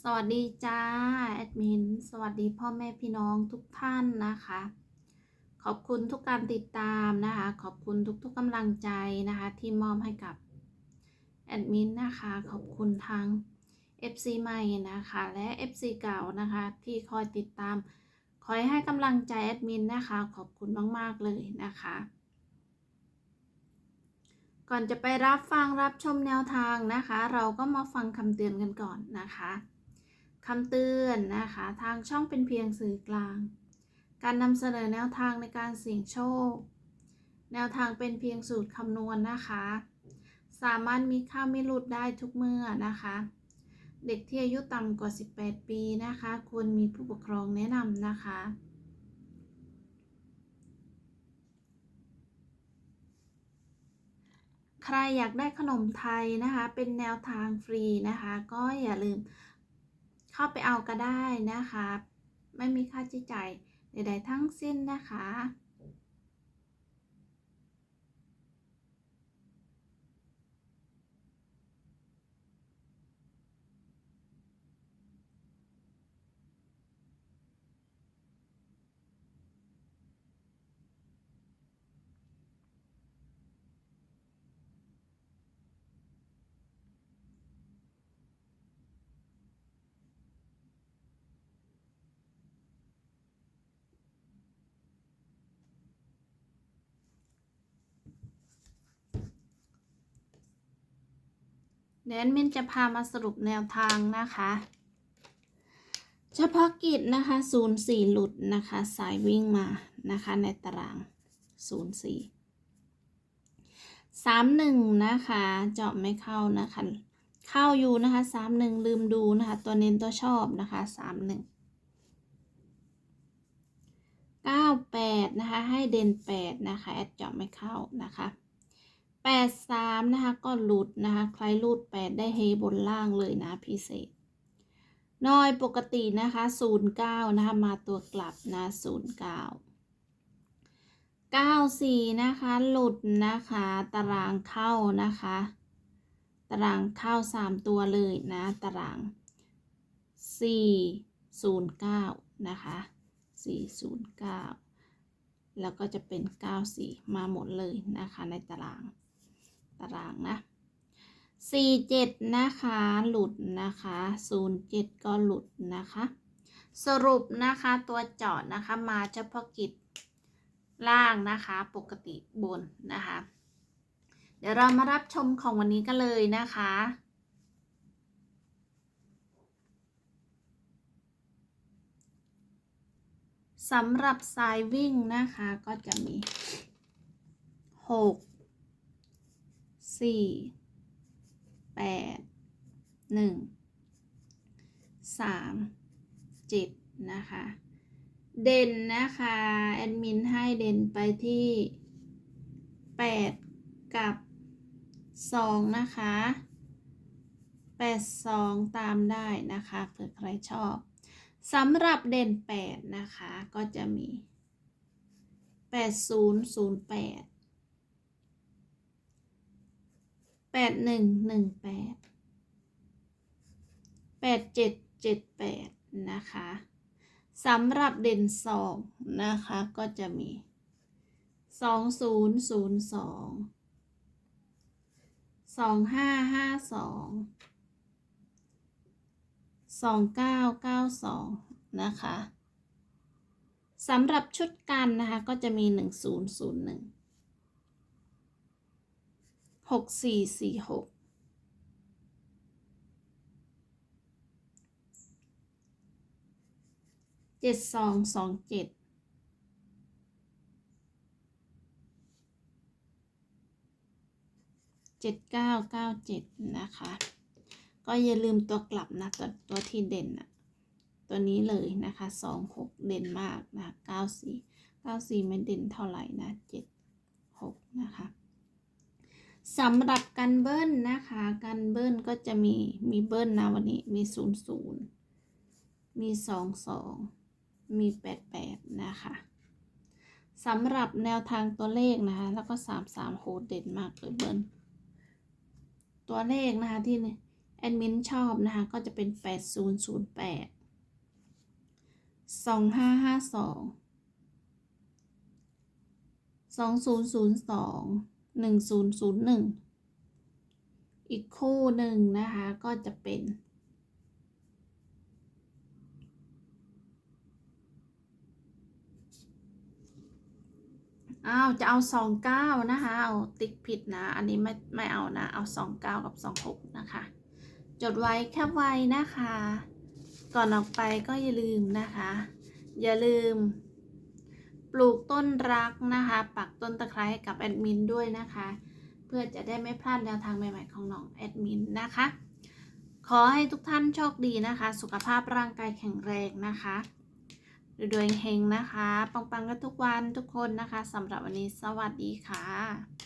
สวัสดีจ้าแอดมินสวัสดีพ่อแม่พี่น้องทุกท่านนะคะ ขอบคุณทุกการติดตามนะคะ ขอบคุณทุกๆกำลังใจนะคะ ที่มอบให้กับแอดมินนะคะ ขอบคุณทาง FC ใหม่นะคะ และ FC เก่านะคะ ที่คอยติดตาม คอยให้กำลังใจแอดมินนะคะ ขอบคุณมาก ๆ เลยนะคะก่อนจะไปรับฟังรับชมแนวทางนะคะ เราก็มาฟังคำเตือนกันก่อนนะคะ คำเตือนนะคะ ทางช่องเป็นเพียงสื่อกลาง การนำเสนอแนวทางในการเสี่ยงโชค แนวทางเป็นเพียงสูตรคำนวณนะคะ สามารถมีค่าไม่หลุดได้ทุกเมื่อนะคะ เด็กที่อายุต่ำกว่า 18 ปีนะคะ ควรมีผู้ปกครองแนะนำนะคะใครอยากได้ขนมไทยนะคะ เป็นแนวทางฟรีนะคะ ก็อย่าลืม เข้าไปเอาก็ได้นะคะ ไม่มีค่าใช้จ่ายใดๆทั้งสิ้นนะคะ เดยวแอนมินจะพามาสรุปแนวทางนะคะ เฉพาะกิจนะคะศูนย์สี่หลุดนะคะ สายวิ่งมานะคะ ในตารางศูนย์สี่สามหนึ่งนะคะ เจาะไม่เข้านะคะ เข้าอยู่นะคะสามหนึ่งลืมดูนะคะ ตัวเน้นตัวชอบนะคะสามหนึ่งเก้าแปดนะคะ ให้เด่นแปดนะคะ แอดเจาะไม่เข้านะคะ แปดสามนะคะ ก็หลุดนะคะ ใครหลุดแปดได้เฮบนล่างเลยนะพิเศษน้อยปกตินะคะศูนย์เก้านะคะ มาตัวกลับนะศูนย์เก้าเก้าสี่นะคะ หลุดนะคะ ตารางเข้านะคะ ตารางเข้าสามตัวเลยนะ ตารางสี่ศูนย์เก้านะคะสี่ศูนย์เก้าแล้วก็จะเป็นเก้าสี่มาหมดเลยนะคะในตาราง ตารางนะสี่เจ็ดนะคะหลุดนะคะศูนย์เจ็ดก็หลุดนะคะ สรุปนะคะตัวเจาะนะคะมาเฉพาะกิจล่างนะคะปกติบนนะคะ เดี๋ยวเรามารับชมของวันนี้กันเลยนะคะสำหรับสายวิ่งนะคะก็จะมีหก สี่แปดหนึ่งสามเจ็ดนะคะ เด่นนะคะ แอดมินให้เด่นไปที่แปดกับสองนะคะแปดสองตามได้นะคะเผื่อใครชอบสำหรับเด่นแปดนะคะ ก็จะมีแปดศูนย์ศูนย์แปด แปดหนึ่งหนึ่งแปดแปดเจ็ดเจ็ดแปดนะคะสำหรับเด่นสองนะคะก็จะมีสองศูนย์ศูนย์สองสองห้าห้าสองสองเก้าเก้าสองนะคะสำหรับชุดกันนะคะก็จะมีหนึ่งศูนย์ศูนย์หนึ่ง หกสี่สี่หกเจ็ดสองสองเจ็ดเจ็ดเก้าเก้าเจ็ดนะคะ ก็อย่าลืมตัวกลับนะตัวตัวที่เด่นอะตัวนี้เลยนะคะสองหกเด่นมากนะเก้าสี่เก้าสี่ไม่เด่นเท่าไหร่นะเจ็ดหกนะคะ สำหรับกันเบิ้ลนะคะกันเบิ้ลก็จะมีมีเบิ้ลนะวันนี้มีศูนย์ศูนย์มีสองสองมีแปดแปดนะคะสำหรับแนวทางตัวเลขนะคะ แล้วก็สามสามโหดเด่นมากเลยเบิ้ลตัวเลขนะคะที่แอแอดมินชอบนะคะ ก็จะเป็น8008 2552 2002 1001 อีกคู่หนึ่งนะคะก็จะเป็น อ้าว จะเอาสองเก้านะคะ เอาติ๊กผิดนะ อันนี้ไม่ไม่เอานะ เอาสองเก้ากับสองหกนะคะ จดไว้แคบไว้นะคะ ก่อนออกไปก็อย่าลืมนะคะ อย่าลืม ลูกต้นรักนะคะ ปักต้นตะไคร้กับแอดมินด้วยนะคะ เพื่อจะได้ไม่พลาดแนวทางใหม่ ๆ ของน้องแอดมินนะคะ ขอให้ทุกท่านโชคดีนะคะ สุขภาพร่างกายแข็งแรงนะคะรวยเฮงนะคะ ปังๆกันทุกวันทุกคนนะคะสำหรับวันนี้สวัสดีค่ะ